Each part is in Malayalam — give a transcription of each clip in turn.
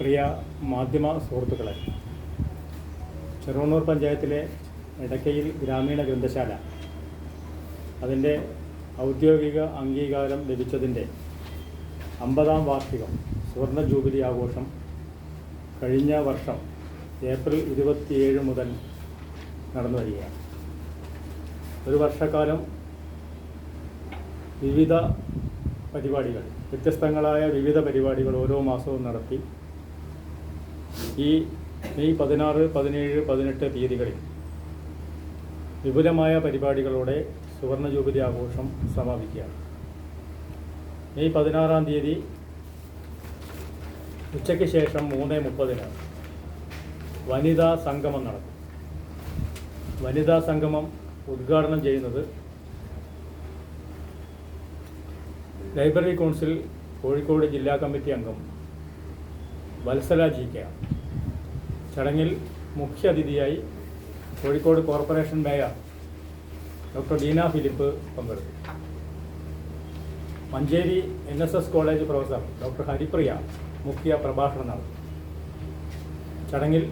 പ്രിയ മാധ്യമ സുഹൃത്തുക്കളെ ചെറുവണ്ണൂർ പഞ്ചായത്തിലെ ഇടക്കയിൽ ഗ്രാമീണ ഗ്രന്ഥശാല അതിന്റെ ഔദ്യോഗിക അംഗീകാരം ലഭിച്ചതിന്റെ അമ്പതാം വാർഷികം സുവർണ ജൂബിലി ആഘോഷം കഴിഞ്ഞ വർഷം ഏപ്രിൽ ഇരുപത്തിയേഴ് മുതൽ നടന്നു വരികയാണ്. ഒരു വർഷക്കാലം വിവിധ പരിപാടികൾ വ്യത്യസ്തങ്ങളായ വിവിധ പരിപാടികൾ ഓരോ മാസവും നടത്തി ഈ മെയ് പതിനാറ് പതിനേഴ് പതിനെട്ട് തീയതികളിൽ വിപുലമായ പരിപാടികളോടെ സുവർണ ജൂബിലി ആഘോഷം സമാപിക്കുകയാണ്. മെയ് പതിനാറാം തീയതി ഉച്ചയ്ക്ക് ശേഷം മൂന്ന് മുപ്പതിന് വനിതാ സംഗമം നടക്കും. വനിതാ സംഗമം ഉദ്ഘാടനം ചെയ്യുന്നത് ലൈബ്രറി കൗൺസിൽ കോഴിക്കോട് ജില്ലാ കമ്മിറ്റി അംഗം വത്സല ജി കെ ആണ്. ചടങ്ങിൽ മുഖ്യ അതിഥിയായി Kozhikode corporation mayor doctor Deena Philip പങ്കെടുത്തു. Manjeri N S S college professor doctor Haripriya മുഖ്യ പ്രഭാഷണം നടത്തി. ചടങ്ങിൽ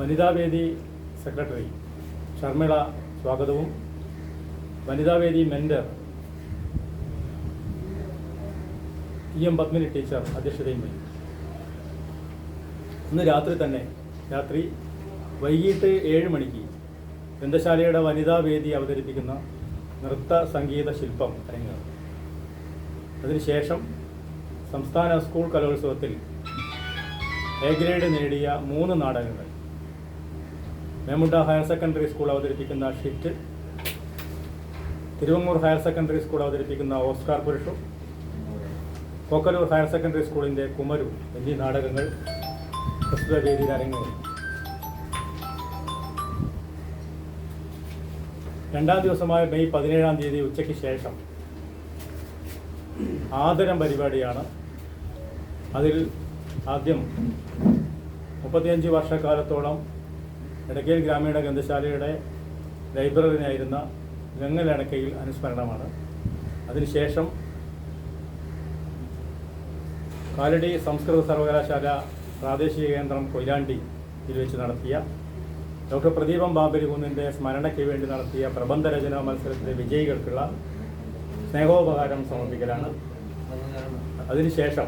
വനിതാവേദി സെക്രട്ടറി ഷർമിള സ്വാഗതവും വനിതാവേദി mentor E M Padmini teacher അധ്യക്ഷതയും വഹിക്കും ഇന്ന് രാത്രി തന്നെ രാത്രി വൈകിട്ട് ഏഴ് മണിക്ക് ഗ്രന്ഥശാലയുടെ വനിതാ വേദി അവതരിപ്പിക്കുന്ന നൃത്ത സംഗീത ശില്പം അരങ്ങേറും. അതിനുശേഷം സംസ്ഥാന സ്കൂൾ കലോത്സവത്തിൽ എ ഗ്രേഡ് നേടിയ മൂന്ന് നാടകങ്ങൾ. മേമുണ്ട ഹയർ സെക്കൻഡറി സ്കൂൾ അവതരിപ്പിക്കുന്ന ഷിറ്റ് തിരുവങ്ങൂർ ഹയർ സെക്കൻഡറി സ്കൂൾ അവതരിപ്പിക്കുന്ന Oscar Purushu Kokkallur higher secondary സ്കൂളിന്റെ കുമരു എന്നീ നാടകങ്ങൾ പ്രസ്തുത വേദിയിൽ അരങ്ങേറി. രണ്ടാം ദിവസമായ മെയ് പതിനേഴാം തീയതി ഉച്ചയ്ക്ക് ശേഷം ആദരം പരിപാടിയാണ്. അതിൽ ആദ്യം മുപ്പത്തിയഞ്ച് വർഷക്കാലത്തോളം ഇടയ്ക്കൽ ഗ്രാമീണ ഗ്രന്ഥശാലയുടെ ലൈബ്രറിനായിരുന്ന ഗംഗലടക്കയിൽ അനുസ്മരണമാണ്. അതിനുശേഷം കാലടി സംസ്കൃത സർവകലാശാല പ്രാദേശിക കേന്ദ്രം കൊയിലാണ്ടിയിൽ വെച്ച് നടത്തിയ ഡോക്ടർ പ്രദീപം ബാബരികുന്നിന്റെ സ്മരണയ്ക്ക് വേണ്ടി നടത്തിയ പ്രബന്ധരചന മത്സരത്തിലെ വിജയികൾക്കുള്ള സ്നേഹോപകാരം സമർപ്പിക്കലാണ്. അതിനുശേഷം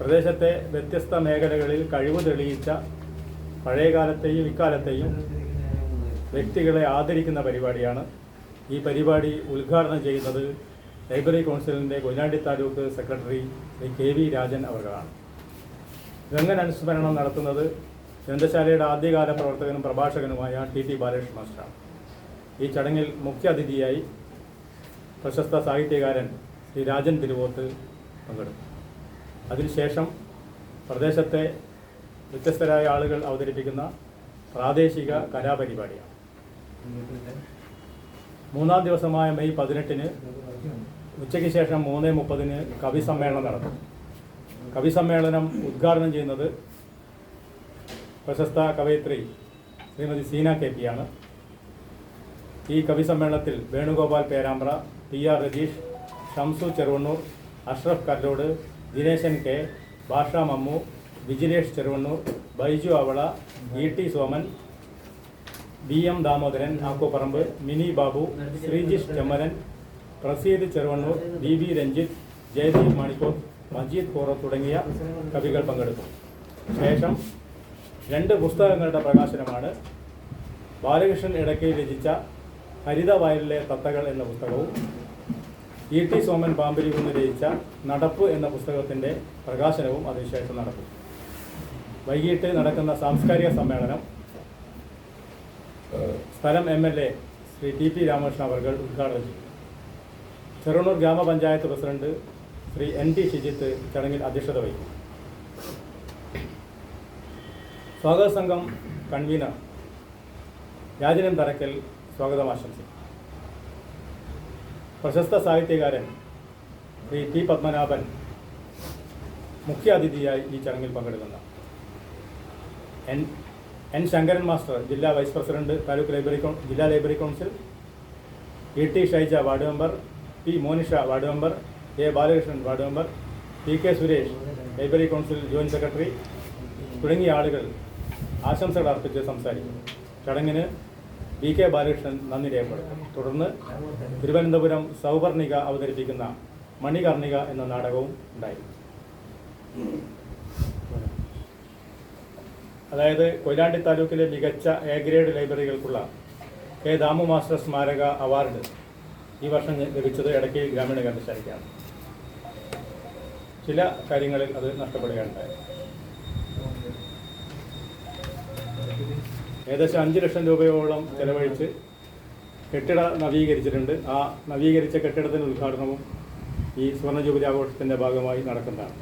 പ്രദേശത്തെ വ്യത്യസ്ത മേഖലകളിൽ കഴിവ് തെളിയിച്ച പഴയകാലത്തെയും ഇക്കാലത്തെയും വ്യക്തികളെ ആദരിക്കുന്ന പരിപാടിയാണ്. ഈ പരിപാടി ഉദ്ഘാടനം ചെയ്യുന്നത് ലൈബ്രറി കൗൺസിലിന്റെ Koyilandy taluk secretary Shri K V Rajan അവർകളാണ് Gangan അനുസ്മരണം നടത്തുന്നത് ഗ്രന്ഥശാലയുടെ ആദ്യകാല പ്രവർത്തകനും പ്രഭാഷകനുമായ ടി ടി ബാലകൃഷ്ണ മാസ്റ്ററാണ്. ഈ ചടങ്ങിൽ മുഖ്യ അതിഥിയായി പ്രശസ്ത സാഹിത്യകാരൻ ശ്രീ രാജൻ തിരുവോത്ത് പങ്കെടുക്കും. അതിനുശേഷം പ്രദേശത്തെ വ്യത്യസ്തരായ ആളുകൾ അവതരിപ്പിക്കുന്ന പ്രാദേശിക കലാപരിപാടിയാണ്. മൂന്നാം ദിവസമായ മെയ് പതിനെട്ടിന് ഉച്ചയ്ക്ക് ശേഷം മൂന്ന് മുപ്പതിന് കവി സമ്മേളനം നടത്തും കവി സമ്മേളനം ഉദ്ഘാടനം ചെയ്യുന്നത് പ്രശസ്ത കവയിത്രി ശ്രീമതി സീന കെ പി ആണ്. ഈ കവി സമ്മേളനത്തിൽ Venugopal Perambra P R Rajeesh Shamsu Cheruvannur Ashraf Kallode Dineshan K Bhasha Mammu Vijilesh Cheruvannur Baiju അവള E T Soman B M Damodaran Akkoparamba Mini Babu Sreejish Chemmaran Praseed Cheruvannur B B Ranjith Jayadeep Manikkoor Majeed Kora തുടങ്ങിയ കവികൾ പങ്കെടുക്കും. ശേഷം രണ്ട് പുസ്തകങ്ങളുടെ പ്രകാശനമാണ് ബാലകൃഷ്ണൻ ഇടയ്ക്ക് രചിച്ച ഹരിത വയലിലെ തത്തകൾ എന്ന പുസ്തകവും ഇ ടി സോമൻ പാമ്പരി കുന്ന് രചിച്ച നടപ്പ് എന്ന പുസ്തകത്തിന്റെ പ്രകാശനവും അതിനുശേഷം നടക്കും. വൈകിട്ട് നടക്കുന്ന സാംസ്കാരിക സമ്മേളനം സ്ഥലം M L A Shri T P Ramakrishna അവർ ഉദ്ഘാടനം ചെയ്യും. ചെറുണൂർ ഗ്രാമപഞ്ചായത്ത് president Shri N T Shijith ചടങ്ങിൽ അധ്യക്ഷത വഹിക്കും. സ്വാഗത സംഘം കൺവീനർ രാജനൻ തറക്കൽ സ്വാഗതം ആശംസിക്കും പ്രശസ്ത സാഹിത്യകാരൻ ശ്രീ ടി പത്മനാഭൻ മുഖ്യ അതിഥിയായി ഈ ചടങ്ങിൽ പങ്കെടുക്കുന്ന. എൻ എൻ ശങ്കരൻ മാസ്റ്റർ ജില്ലാ വൈസ് പ്രസിഡന്റ് താലൂക്ക് ലൈബ്രറി ജില്ലാ library council E T Shaija ward member P Monisha ward member A Balakrishnan ward member. P K Suresh library council joint secretary. തുടങ്ങിയ ആളുകൾ ആശംസകൾ അർപ്പിച്ച് സംസാരിക്കും ചടങ്ങിന് വി കെ ബാലകൃഷ്ണൻ നന്ദി രേഖപ്പെടുത്തും തുടർന്ന് തിരുവനന്തപുരം സൗവർണിക അവതരിപ്പിക്കുന്ന മണികർണിക എന്ന നാടകവും ഉണ്ടായി അതായത് കൊയിലാണ്ടി താലൂക്കിലെ മികച്ച എ ഗ്രേഡ് ലൈബ്രറികൾക്കുള്ള കെ ദാമു മാസ്റ്റർ സ്മാരക അവാർഡ് ഈ വർഷം ലഭിച്ചത് ഇടയ്ക്ക് ഗ്രാമീണ ഗ്രന്ഥശാലയ്ക്കാണ് ചില കാര്യങ്ങളിൽ അത് നഷ്ടപ്പെടുകയുണ്ടായി. ഏകദേശം അഞ്ച് ലക്ഷം രൂപയോളം ചെലവഴിച്ച് കെട്ടിട നവീകരിച്ചിട്ടുണ്ട്. ആ നവീകരിച്ച കെട്ടിടത്തിന്റെ ഉദ്ഘാടനവും ഈ സുവർണ ജൂബിലി ആഘോഷത്തിന്റെ ഭാഗമായി നടക്കുന്നതാണ്.